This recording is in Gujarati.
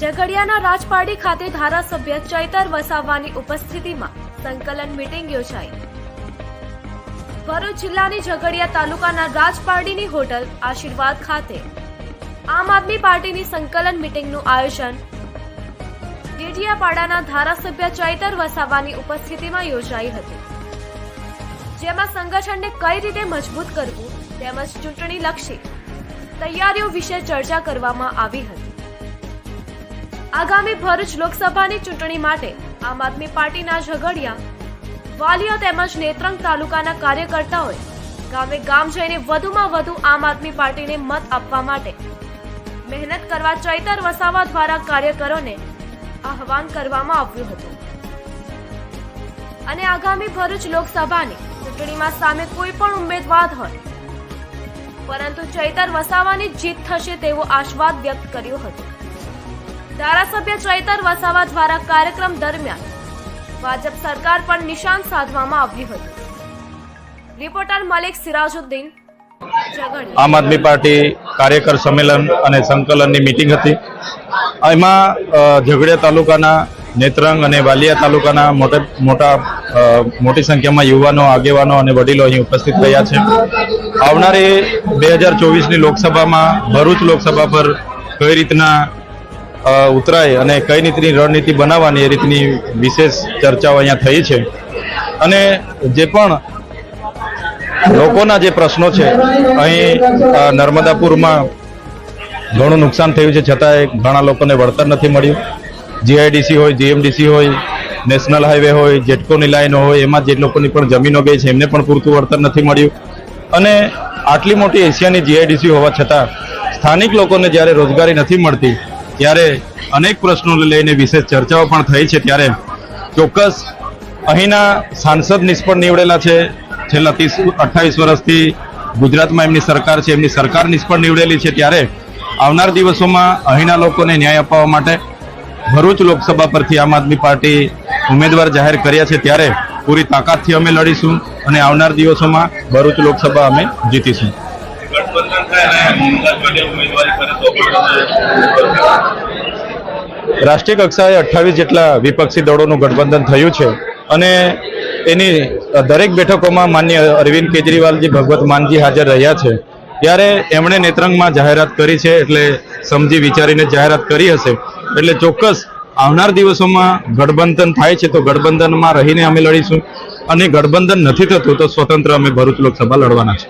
ઝઘડિયાના રાજપાડી ખાતે ધારાસભ્ય ચૈતર વસાવાની ઉપસ્થિતિમાં સંકલન મીટિંગ યોજાઈ. ભરૂચ જિલ્લાની ઝઘડિયા તાલુકાના રાજપારડીની હોટલ આશીર્વાદ ખાતે આમ આદમી પાર્ટીની સંકલન મીટિંગનું આયોજન ડેડિયાપાડાના ધારાસભ્ય ચૈતર વસાવાની ઉપસ્થિતિમાં યોજાઈ હતી. જેમાં સંગઠનને કઈ રીતે મજબૂત કરવું તેમજ ચૂંટણીલક્ષી તૈયારીઓ વિશે ચર્ચા કરવામાં આવી હતી. આગામી ભરૂચ લોકસભાની ચૂંટણી માટે આમ આદમી પાર્ટીના ઝઘડિયા. વાલિયા તેમજ નેત્રંગ તાલુકાના કાર્યકર્તાઓએ ગામે ગામ જઈને વધુમાં વધુ આમ આદમી પાર્ટીને મત આપવા માટે મહેનત કરવા ચૈતર વસાવા દ્વારા કાર્યકરોને આહવાન કરવામાં આવ્યું હતું. અને આગામી ભરૂચ લોકસભાની ચૂંટણીમાં સામે કોઈ પણ ઉમેદવાર હોય, પરંતુ ચૈતર વસાવાની જીત થશે તેવો આશ્વાદ વ્યક્ત કર્યો હતો. ધારાસભ્ય ચૈતર વસાવા દ્વારા કાર્યક્રમ દરમિયાન ભાજપ સરકાર પર નિશાન સાધવામાં આવ્યું હતું. રિપોર્ટર મલિક સિરાજુદ્દીન આમ આદમી પાર્ટી કાર્યકર સંમેલન અને સંકલનની મિટિંગ હતી. એમાં ઝઘડિયા તાલુકાના નેત્રંગ અને વાલિયા તાલુકાના મોટે, મોટા મોટી સંખ્યામાં યુવાનો, આગેવાનો અને વડીલો અહીં ઉપસ્થિત રહ્યા છે. આવનારી બે હજાર ચોવીસની લોકસભામાં ભરૂચ લોકસભા પર કઈ રીતના ઉતરાય અને કઈ રીતની રણનીતિ બનાવવાની એ રીતની વિશેષ ચર્ચાઓ અહીંયા થઈ છે. અને જે પણ લોકોના જે પ્રશ્નો છે, અહીં નર્મદાપુરમાં ઘણું નુકસાન થયું છે, છતાંય ઘણા લોકોને વળતર નથી મળ્યું. જીઆઈડીસી હોય, જીએમડીસી હોય, નેશનલ હાઈવે હોય, જેટકોની લાઈનો હોય, એમાં જે લોકોની પણ જમીનો ગઈ છે, એમને પણ પૂરતું વળતર નથી મળ્યું. અને આટલી મોટી એશિયાની જીઆઈડીસી હોવા છતાં, સ્થાનિક લોકોને જ્યારે રોજગારી નથી મળતી ત્યારે અનેક પ્રશ્નોને લઈને વિશેષ ચર્ચાઓ પણ થઈ છે ત્યારે ચોક્કસ અહીંના સાંસદ નિષ્ફળ નીવડેલા છે. છેલ્લા ત્રીસ, અઠ્ઠાવીસ વર્ષથી ગુજરાતમાં એમની સરકાર છે, એમની સરકાર નિષ્ફળ નીવડેલી છે ત્યારે આવનાર દિવસોમાં અહીંના લોકોને ન્યાય અપાવવા માટે ભરૂચ લોકસભા પરથી આમ આદમી પાર્ટી ઉમેદવાર જાહેર કર્યા છે ત્યારે પૂરી તાકાતથી અમે લડીશું અને આવનાર દિવસોમાં ભરૂચ લોકસભા અમે જીતીશું. રાષ્ટ્રીય કક્ષાએ અઠ્ઠાવીસ જેટલા વિપક્ષી દળોનું ગઠબંધન થયું છે અને એની દરેક બેઠકોમાં માન્ય અરવિંદ કેજરીવાલજી, ભગવત માનજી હાજર રહ્યા છે. ત્યારે એમણે નેત્રંગમાં જાહેરાત કરી છે એટલે સમજી વિચારીને જાહેરાત કરી હશે. એટલે ચોક્કસ આવનાર દિવસોમાં ગઠબંધન થાય છે તો ગઠબંધનમાં રહીને અમે લડીશું. અને ગઠબંધન નથી થતું તો સ્વતંત્ર અમે ભરૂચ લોકસભા લડવાના છે.